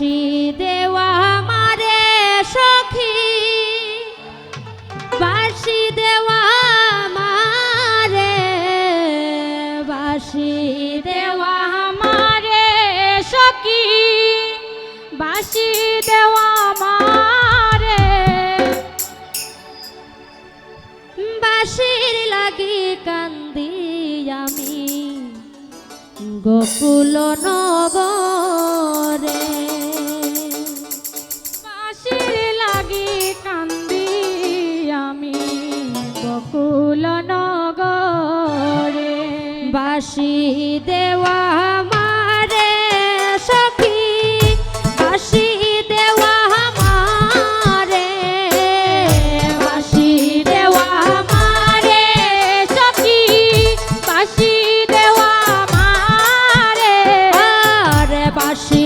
মুর্শিদে আমারে সখী। বাসি দেওয়া আমারে, বাসি দেওয়া আমারে সখী। বাসি দেওয়া আমারে, বাসির লাগি কান্দি আমি। গোকুল নগরে বাসি দেওয়া মারে সখী। বাসি দেওয়া মারে দেওয়া মারে দেওয়া মারে বাসি।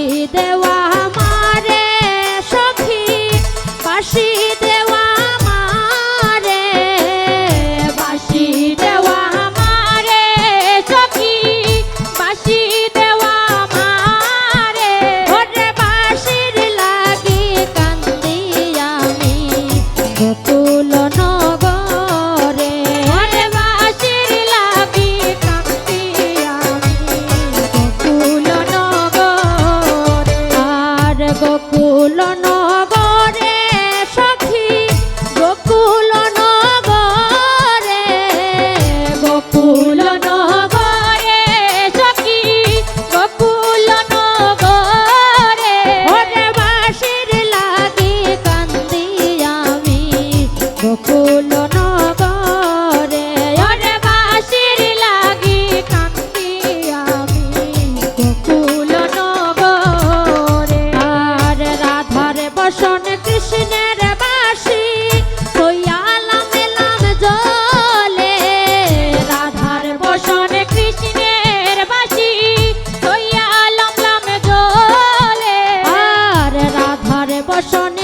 passion.